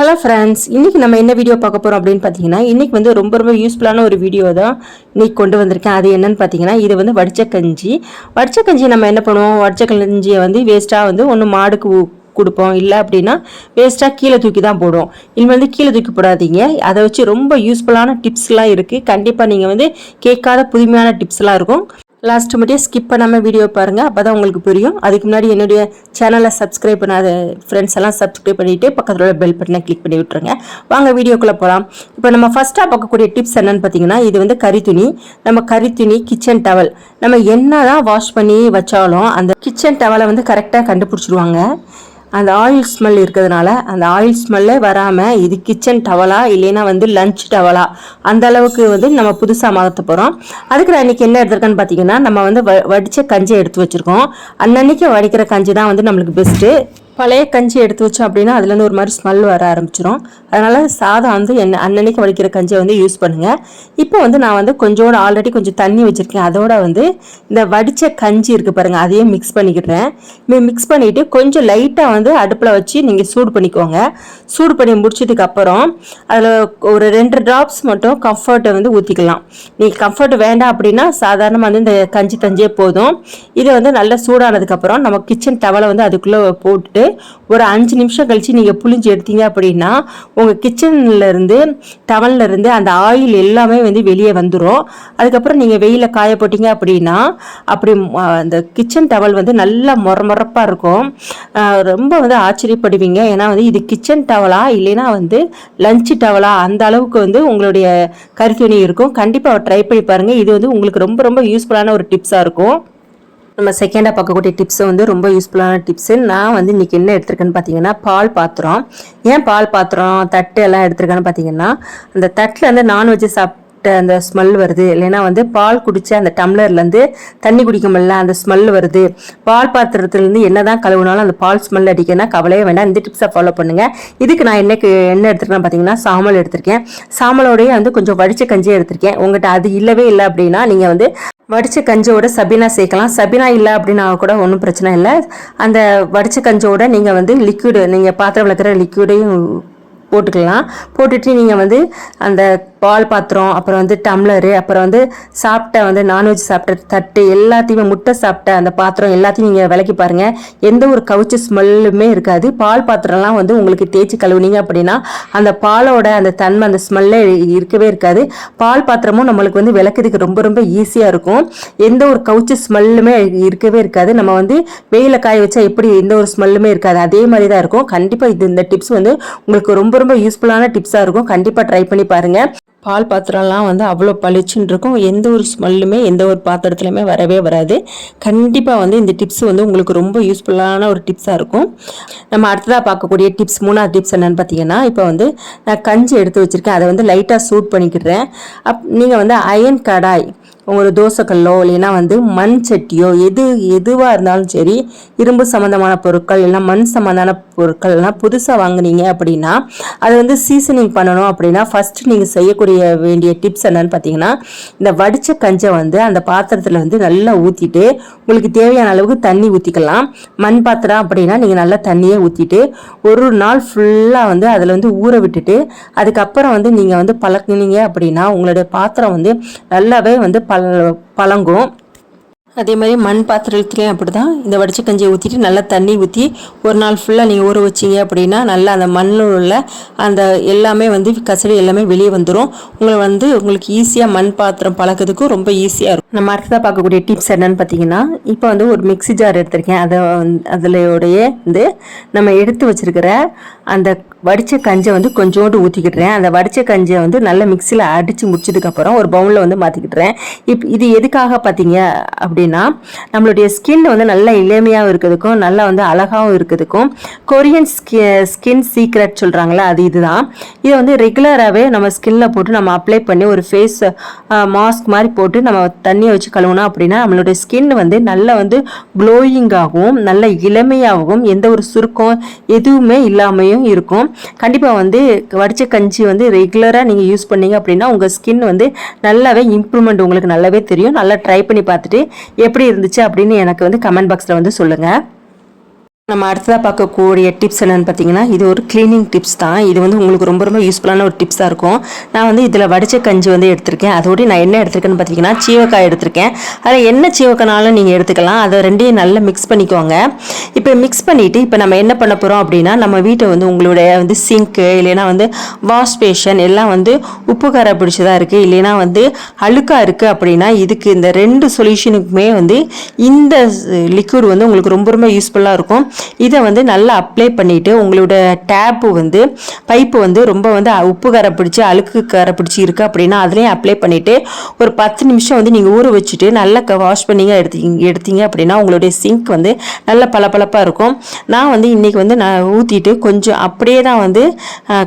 Hello friends இன்றைக்கி நம்ம என்ன வீடியோ பார்க்க போகிறோம் அப்படின்னு பார்த்தீங்கன்னா இன்றைக்கி வந்து ரொம்ப ரொம்ப யூஸ்ஃபுல்லான ஒரு வீடியோ தான் இன்றைக்கி கொண்டு வந்திருக்கேன். அது என்னன்னு பார்த்தீங்கன்னா இது வந்து வடிச்ச கஞ்சி. வடிச்ச கஞ்சி நம்ம என்ன பண்ணுவோம்? வடிச்ச கஞ்சியை வந்து வேஸ்ட்டாக வந்து ஒன்று மாடுக்கு கொடுப்போம். இல்லை அப்படின்னா வேஸ்ட்டாக கீழே தூக்கி தான் போடுவோம். இனிமேல் வந்து கீழே தூக்கி போடாதீங்க. அதை வச்சு ரொம்ப யூஸ்ஃபுல்லான டிப்ஸ்லாம் இருக்குது கண்டிப்பாக நீங்கள் வந்து கேட்காத புதுமையான டிப்ஸ்லாம் இருக்கும். லாஸ்ட் மட்டும் ஸ்கிப் பண்ணாமல் வீடியோ பாருங்கள் அப்போ தான் உங்களுக்கு புரியும். அதுக்கு முன்னாடி என்னுடைய சேனலை சப்ஸ்கிரைப் பண்ணாத ஃப்ரெண்ட்ஸ் எல்லாம் சப்ஸ்கிரைப் பண்ணிவிட்டு பக்கத்தில் உள்ள பெல் பட்டனை கிளிக் பண்ணி விட்டுருங்க. வாங்க வீடியோக்குள்ளே போகலாம் இப்போ நம்ம ஃபஸ்ட்டாக பார்க்கக்கூடிய டிப்ஸ் என்னென்னு பார்த்தீங்கன்னா இது வந்து கரித்துணி நம்ம கரித்துணி கிச்சன் டவல் நம்ம என்ன தான் வாஷ் பண்ணி வச்சாலும் அந்த கிச்சன் டவலை வந்து கரெக்டாக கண்டுபிடிச்சிருவாங்க. அந்த ஆயில் ஸ்மெல் இருக்கிறதுனால அந்த ஆயில் ஸ்மெல்லே வராமல் இது கிச்சன் டவலா இல்லைன்னா வந்து லஞ்ச் டவலா அந்த அளவுக்கு வந்து நம்ம புதுசாக மாற்ற போகிறோம் அதுக்கு நான் இன்றைக்கி என்ன எடுத்திருக்கேன்னு பார்த்தீங்கன்னா நம்ம வந்து வ வடித்த கஞ்சி எடுத்து வச்சுருக்கோம். அன்னன்னைக்கு வடிக்கிற கஞ்சி தான் வந்து நம்மளுக்கு பெஸ்ட்டு பழைய கஞ்சி எடுத்து வச்சோம் அப்படின்னா அதுலேருந்து ஒரு மாதிரி ஸ்மெல் வர ஆரம்பிச்சிடும் அதனால் சாதம் வந்து என்ன அன்னன்னைக்கு வடிக்கிற கஞ்சியை வந்து யூஸ் பண்ணுங்கள் இப்போ வந்து நான் வந்து கொஞ்சோட ஆல்ரெடி கொஞ்சம் தண்ணி வச்சுருக்கேன். அதோட வந்து இந்த வடித்த கஞ்சி இருக்குது பாருங்கள் அதையும் மிக்ஸ் பண்ணிக்கிடுறேன். மிக்ஸ் பண்ணிவிட்டு கொஞ்சம் லைட்டாக வந்து அடுப்பில் வச்சு நீங்கள் சூடு பண்ணிக்கோங்க. சூடு பண்ணி முடிச்சதுக்கப்புறம் அதில் ஒரு ரெண்டு ட்ராப்ஸ் மட்டும் கம்ஃபர்ட்டை வந்து ஊற்றிக்கலாம் நீங்கள் கம்ஃபர்ட் வேண்டாம் அப்படின்னா சாதாரணமாக வந்து இந்த கஞ்சி தஞ்சே போதும். இது வந்து நல்லா சூடானதுக்கப்புறம் நம்ம கிச்சன் டவலை வந்து அதுக்குள்ளே போட்டுட்டு ஒரு அஞ்சு நிமிஷம் கழித்து நீங்கள் புளிஞ்சு எடுத்தீங்க அப்படின்னா உங்கள் கிச்சன்லேருந்து இருந்து டவல்ல இருந்து அந்த ஆயில் எல்லாமே வந்து வெளியே வந்துடும் அதுக்கப்புறம் நீங்கள் வெயிலில் காய போட்டீங்க அப்படின்னா அப்படி அந்த கிச்சன் டவல் வந்து நல்லா மொர மொரப்பாக இருக்கும் ரொம்ப வந்து ஆச்சரியப்படுவீங்க. ஏன்னா வந்து இது கிச்சன் டவலா இல்லைன்னா வந்து லஞ்ச் டவலா அந்த அளவுக்கு வந்து உங்களுடைய கருத்துணி இருக்கும். கண்டிப்பாக ட்ரை பண்ணி பாருங்கள் இது வந்து உங்களுக்கு ரொம்ப ரொம்ப யூஸ்ஃபுல்லான ஒரு டிப்ஸாக இருக்கும். நம்ம செகண்டாக பார்க்கக்கூடிய டிப்ஸை வந்து ரொம்ப யூஸ்ஃபுல்லான டிப்ஸு நான் வந்து இன்றைக்கி என்ன எடுத்திருக்கேன்னு பார்த்தீங்கன்னா பால் பாத்திரம். ஏன் பால் பாத்திரம் தட்டு எல்லாம் எடுத்திருக்கேன்னு பார்த்தீங்கன்னா அந்த தட்டில் வந்து நான்வெஜ் சாப்பிட்ட அந்த ஸ்மெல் வருது. இல்லைன்னா வந்து பால் குடித்த அந்த டம்ளர்லேருந்து தண்ணி குடிக்க அந்த ஸ்மெல் வருது. பால் பாத்திரத்துலேருந்து என்ன தான் கழுவுனாலும் அந்த பால் ஸ்மெல் அடிக்கனா கவலையே வேண்டாம். இந்த டிப்ஸை ஃபாலோ பண்ணுங்கள் இதுக்கு நான் என்னைக்கு என்ன எடுத்துருக்கேன்னு பார்த்தீங்கன்னா சாமல் எடுத்திருக்கேன். சாமலோடய வந்து கொஞ்சம் வடிச்ச கஞ்சியை எடுத்திருக்கேன். உங்கள்கிட்ட அது இல்லவே இல்லை அப்படின்னா நீங்கள் வந்து வடிச்ச கஞ்சோட சபினா சேர்க்கலாம். சபினா இல்லை அப்படின்னா கூட ஒன்றும் பிரச்சனை இல்லை. அந்த வடிச்ச கஞ்சோட நீங்கள் வந்து லிக்விடு நீங்கள் பாத்திரம் விளக்குற லிக்விடையும் போட்டுக்கலாம். போட்டுட்டு நீங்கள் வந்து அந்த பால் பாத்திரம் அப்புறம் வந்து டம்ளரு அப்புறம் வந்து சாப்பிட்ட வந்து நான்வெஜ் சாப்பிட்ட தட்டு எல்லாத்தையுமே முட்டை சாப்பிட்ட அந்த பாத்திரம் எல்லாத்தையும் நீங்கள் விளக்கி பாருங்கள் எந்த ஒரு கவுச்சு ஸ்மெல்லுமே இருக்காது. பால் பாத்திரம்லாம் வந்து உங்களுக்கு தேய்ச்சி கழுவுனீங்க அப்படின்னா அந்த பாலோட அந்த தன்மை அந்த ஸ்மெல்லே இருக்கவே இருக்காது. பால் பாத்திரமும் நம்மளுக்கு வந்து விளக்குறதுக்கு ரொம்ப ரொம்ப ஈஸியாக இருக்கும். எந்த ஒரு கவுச்சு ஸ்மெல்லுமே இருக்கவே இருக்காது. நம்ம வந்து வெயில காய வச்சா எப்படி எந்த ஒரு ஸ்மெல்லுமே இருக்காது. அதே மாதிரி தான் இருக்கும். கண்டிப்பாக இது இந்த டிப்ஸ் வந்து உங்களுக்கு ரொம்ப ரொம்ப யூஸ்ஃபுல்லான டிப்ஸாக இருக்கும். கண்டிப்பாக ட்ரை பண்ணி பாருங்கள் பால் பாத்திரம்லாம் வந்து அவ்வளோ பளிச்சுன்னு இருக்கும். எந்த ஒரு ஸ்மெல்லுமே எந்த ஒரு பாத்திரத்துலையுமே வரவே வராது. கண்டிப்பாக வந்து இந்த டிப்ஸ் வந்து உங்களுக்கு ரொம்ப யூஸ்ஃபுல்லான ஒரு டிப்ஸாக இருக்கும். நம்ம அடுத்ததாக பார்க்கக்கூடிய டிப்ஸ் மூணாவது டிப்ஸ் என்னென்னு பார்த்தீங்கன்னா இப்போ வந்து நான் கஞ்சி எடுத்து வச்சுருக்கேன். அதை வந்து லைட்டாக சூட் பண்ணிக்கிடுறேன். அப் நீங்கள் வந்து அயன் கடாய் ஒரு தோசைக்கல்லோ இல்லைன்னா வந்து மண் சட்டியோ எது எதுவாக இருந்தாலும் சரி இரும்பு சம்மந்தமான பொருட்கள் இல்லைன்னா மண் சம்மந்தமான பொருட்கள் எல்லாம் புதுசாக வாங்குனீங்க அப்படின்னா அது வந்து சீசனிங் பண்ணணும் அப்படின்னா ஃபஸ்ட்டு நீங்கள் செய்யக்கூடிய வேண்டிய டிப்ஸ் என்னன்னு பார்த்தீங்கன்னா இந்த வடித்த கஞ்சை வந்து அந்த பாத்திரத்தில் வந்து நல்லா ஊற்றிட்டு உங்களுக்கு தேவையான அளவுக்கு தண்ணி ஊற்றிக்கலாம் மண் பாத்திரம் அப்படின்னா நீங்கள் நல்லா தண்ணியே ஊற்றிட்டு ஒரு நாள் ஃபுல்லாக வந்து அதில் வந்து ஊற விட்டுட்டு அதுக்கப்புறம் வந்து நீங்கள் வந்து பழக்கினீங்க அப்படின்னா உங்களுடைய பாத்திரம் வந்து நல்லாவே வந்து பழங்கும். அதே மாதிரி மண் பாத்திரத்துலேயும் அப்படி தான் இந்த வடிச்ச கஞ்சியை ஊற்றிட்டு நல்லா தண்ணி ஊற்றி ஒரு நாள் ஃபுல்லாக நீங்கள் ஊற வச்சீங்க அப்படின்னா நல்லா அந்த மண்ணில் உள்ள அந்த எல்லாமே வந்து கசடி எல்லாமே வெளியே வந்துடும் உங்களை வந்து உங்களுக்கு ஈஸியாக மண் பாத்திரம் பழக்கிறதுக்கும் ரொம்ப ஈஸியாக இருக்கும். நம்ம அடுத்ததாக பார்க்கக்கூடிய டிப்ஸ் என்னென்னு பார்த்தீங்கன்னா இப்போ வந்து ஒரு மிக்ஸி ஜார் எடுத்திருக்கேன். அதை வந்து அதிலையோடைய வந்து நம்ம எடுத்து வச்சிருக்கிற அந்த வடித்த கஞ்சை வந்து கொஞ்சோண்டு ஊற்றிக்கிட்டுறேன் அந்த வடித்த கஞ்சியை வந்து நல்லா மிக்சியில் அடித்து முடிச்சதுக்கப்புறம் ஒரு பவுலில் வந்து மாற்றிக்கிட்டுறேன் இப் இது எதுக்காக பார்த்தீங்க அப்படி அப்படின்னா நம்மளுடைய ஸ்கின் வந்து நல்லா இளமையாகவும் இருக்கிறதுக்கும் நல்லா வந்து அழகாகவும் இருக்கிறதுக்கும் கொரியன் ஸ்கி ஸ்கின் சீக்ரெட் சொல்கிறாங்களே அது இதுதான். இதை வந்து ரெகுலராகவே நம்ம ஸ்கின்ல போட்டு நம்ம அப்ளை பண்ணி ஒரு ஃபேஸ் மாஸ்க் மாதிரி போட்டு நம்ம தண்ணியை வச்சு கழுவுனோம் அப்படின்னா நம்மளுடைய ஸ்கின் வந்து நல்லா வந்து க்ளோயிங்காகவும் நல்ல இளமையாகவும் எந்த ஒரு சுருக்கம் எதுவுமே இல்லாமையும் இருக்கும். கண்டிப்பாக வந்து வடித்த கஞ்சி வந்து ரெகுலராக நீங்கள் யூஸ் பண்ணீங்க அப்படின்னா உங்கள் ஸ்கின் வந்து நல்லாவே இம்ப்ரூவ்மெண்ட் உங்களுக்கு நல்லாவே தெரியும். நல்லா ட்ரை பண்ணி பார்த்துட்டு எப்படி இருந்துச்சு அப்படின்னு எனக்கு வந்து கமெண்ட் பாக்ஸில் வந்து சொல்லுங்கள் நம்ம அடுத்ததாக பார்க்கக்கூடிய டிப்ஸ் என்னென்னு பார்த்தீங்கன்னா இது ஒரு க்ளீனிங் டிப்ஸ் தான். இது வந்து உங்களுக்கு ரொம்ப ரொம்ப யூஸ்ஃபுல்லான ஒரு டிப்ஸாக இருக்கும். நான் வந்து இதில் வடிச்ச கஞ்சி வந்து எடுத்திருக்கேன். அதோடு நான் என்ன எடுத்திருக்கேன்னு பார்த்தீங்கன்னா சீவக்காய் எடுத்திருக்கேன். அதில் என்ன சீவக்காய்னாலும் நீங்கள் எடுத்துக்கலாம். அதை ரெண்டையும் நல்லா மிக்ஸ் பண்ணிக்கோங்க. இப்போ மிக்ஸ் பண்ணிவிட்டு இப்போ நம்ம என்ன பண்ண போகிறோம் அப்படின்னா நம்ம வீட்டை வந்து உங்களுடைய வந்து சிங்க்கு இல்லைன்னா வந்து வாஷ் பேஷன் எல்லாம் வந்து உப்பு காரை பிடிச்சதாக இருக்குது இல்லைன்னா வந்து அழுக்காக இருக்குது அப்படின்னா இதுக்கு இந்த ரெண்டு சொல்யூஷனுக்குமே வந்து இந்த லிக்விட் வந்து உங்களுக்கு ரொம்ப ரொம்ப யூஸ்ஃபுல்லாக இருக்கும். இதை வந்து நல்லா அப்ளை பண்ணிவிட்டு உங்களோட டேப்பு வந்து பைப்பு வந்து ரொம்ப வந்து உப்பு கரை பிடிச்சி அழுக்கு கரை பிடிச்சி இருக்குது அப்படின்னா அதுலேயும் அப்ளை பண்ணிவிட்டு ஒரு பத்து நிமிஷம் வந்து நீங்கள் ஊற வச்சுட்டு நல்லா வாஷ் பண்ணிங்க எடுத்தீங்க எடுத்தீங்க அப்படின்னா உங்களுடைய சிங்க் வந்து நல்ல பளபளப்பாக இருக்கும். நான் வந்து இன்றைக்கி வந்து நான் ஊற்றிட்டு கொஞ்சம் அப்படியே தான் வந்து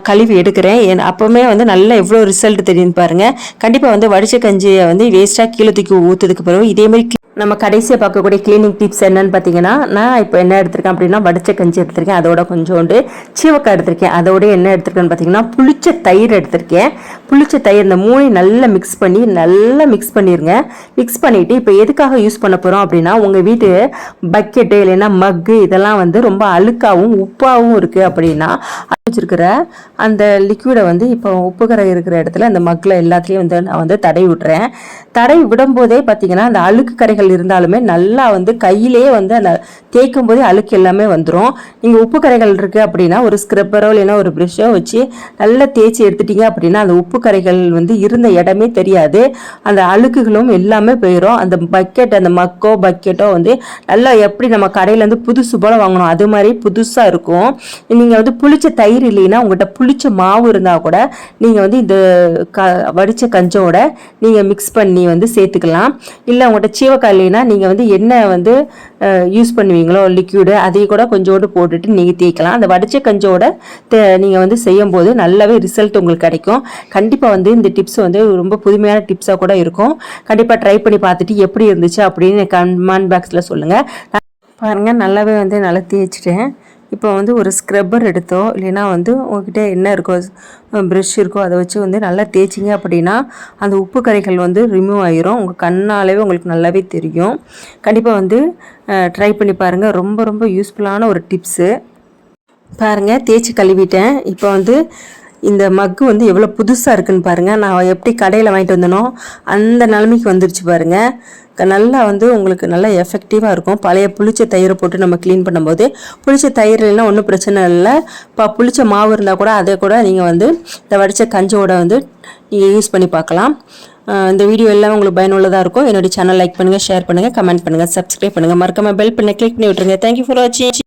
கழுவி எடுக்கிறேன். என் அப்போவுமே வந்து நல்லா எவ்வளோ ரிசல்ட் தெரியும் பாருங்கள் கண்டிப்பாக வந்து வடிச்ச கஞ்சியை வந்து வேஸ்ட்டாக கீழே தூக்கி ஊற்றுறதுக்கு பிறகு இதே மாதிரி நம்ம கடைசியாக பார்க்கக்கூடிய கிளீனிங் டிப்ஸ் என்னன்னு பார்த்தீங்கன்னா நான் இப்போ என்ன எடுத்திருக்கேன் அப்படின்னா வடிச்ச கஞ்சி எடுத்திருக்கேன் அதோட கொஞ்சோண்டு சீவக்காய் எடுத்திருக்கேன் அதோட என்ன எடுத்திருக்கேன்னு பார்த்தீங்கன்னா புளிச்ச தயிர் எடுத்திருக்கேன். புளிச்ச தயிர் இந்த மூணையும் நல்லா மிக்ஸ் பண்ணி நல்லா மிக்ஸ் பண்ணிடுங்க மிக்ஸ் பண்ணிவிட்டு இப்போ எதுக்காக யூஸ் பண்ண போகிறோம் அப்படின்னா உங்கள் வீட்டு பக்கெட்டு இல்லைன்னா மக்கு இதெல்லாம் வந்து ரொம்ப அழுக்காகவும் உப்பாகவும் இருக்குது அப்படின்னா வச்சிருக்கிற அந்த லிக்விடை வந்து இப்போ உப்பு கரை இருக்கிற இடத்துல அந்த மக்கில் எல்லாத்துலேயும் வந்து நான் வந்து தடை விட்டுறேன். தடை விடும்போதே பார்த்தீங்கன்னா அந்த அழுக்கு கரைகள் இருந்தாலுமே நல்லா வந்து கையிலேயே வந்து அந்த தேய்க்கும் போதே அழுக்கு எல்லாமே வந்துடும் நீங்கள் உப்பு கரைகள் இருக்குது அப்படின்னா ஒரு ஸ்க்ரப்பரோ இல்லைன்னா ஒரு ப்ரெஷ்ஷோ வச்சு நல்லா தேய்ச்சி எடுத்துட்டீங்க அப்படின்னா அந்த உப்பு கரைகள் வந்து இருந்த இடமே தெரியாது. அந்த அழுக்குகளும் எல்லாமே போயிடும் அந்த பக்கெட் அந்த மக்கோ பக்கெட்டோ வந்து நல்லா எப்படி நம்ம கடையிலேருந்து புதுசு போல் வாங்கணும். அது மாதிரி புதுசாக இருக்கும். நீங்கள் வந்து புளிச்ச தயிர் இல்லைன்னா உங்கள்கிட்ட புளிச்ச மாவு இருந்தால் கூட நீங்கள் வந்து இந்த க வடித்த கஞ்சோட நீங்கள் மிக்ஸ் பண்ணி வந்து சேர்த்துக்கலாம். இல்லை உங்கள்கிட்ட சீவக்காய் இல்லைன்னா நீங்கள் வந்து என்ன வந்து யூஸ் பண்ணுவீங்களோ லிக்யூடு அதையும் கூட கொஞ்சோடு போட்டுட்டு நீங்கள் தேய்க்கலாம். அந்த வடித்த கஞ்சோட நீங்கள் வந்து செய்யும் போது நல்லாவே ரிசல்ட் உங்களுக்கு கிடைக்கும். கண்டிப்பாக வந்து இந்த டிப்ஸ் வந்து ரொம்ப புதுமையான டிப்ஸாக கூட இருக்கும். கண்டிப்பாக ட்ரை பண்ணி பார்த்துட்டு எப்படி இருந்துச்சு அப்படின்னு கமெண்ட் பாக்ஸில் சொல்லுங்கள் பாருங்கள் நல்லாவே வந்து நல்லா தேய்ச்சிட்டேன். இப்போ வந்து ஒரு ஸ்க்ரப்பர் எடுத்தோ இல்லைன்னா வந்து உங்ககிட்ட என்ன இருக்கோ ப்ரஷ் இருக்கோ அதை வச்சு வந்து நல்லா தேய்ச்சிங்க அப்படின்னா அந்த உப்பு கரைகள் வந்து ரிமூவ் ஆயிரும். உங்கள் கண்ணாலேவே உங்களுக்கு நல்லாவே தெரியும். கண்டிப்பாக வந்து ட்ரை பண்ணி பாருங்கள் ரொம்ப ரொம்ப யூஸ்ஃபுல்லான ஒரு டிப்ஸு பாருங்கள் தேய்ச்சி கழுவிட்டேன். இப்போ வந்து இந்த மக்கு வந்து எவ்வளோ புதுசாக இருக்குன்னு பாருங்கள் நான் எப்படி கடையில் வாங்கிட்டு வந்தனோ அந்த நிலைமைக்கு வந்துருச்சு பாருங்கள் நல்லா வந்து உங்களுக்கு நல்லா எஃபெக்டிவாக இருக்கும். பழைய புளிச்ச தயிரை போட்டு நம்ம க்ளீன் பண்ணும்போது புளிச்ச தயிர் இல்லைன்னா ஒன்றும் பிரச்சனை இல்லை. இப்போ புளிச்ச மாவு இருந்தால் கூட அதை கூட நீங்கள் வந்து இந்த வடித்த கஞ்சோட வந்து நீங்கள் யூஸ் பண்ணி பார்க்கலாம். இந்த வீடியோ எல்லாம் உங்களுக்கு பயனுள்ளதாக இருக்கும். என்னுடைய சேனல் லைக் பண்ணுங்கள் ஷேர் பண்ணுங்கள் கமெண்ட் பண்ணுங்கள் சப்ஸ்கிரைப் பண்ணுங்கள் மறக்காமல் பெல் பண்ண கிளிக் பண்ணி விட்டுருங்க. தேங்க்யூ ஃபார் வாட்சிங்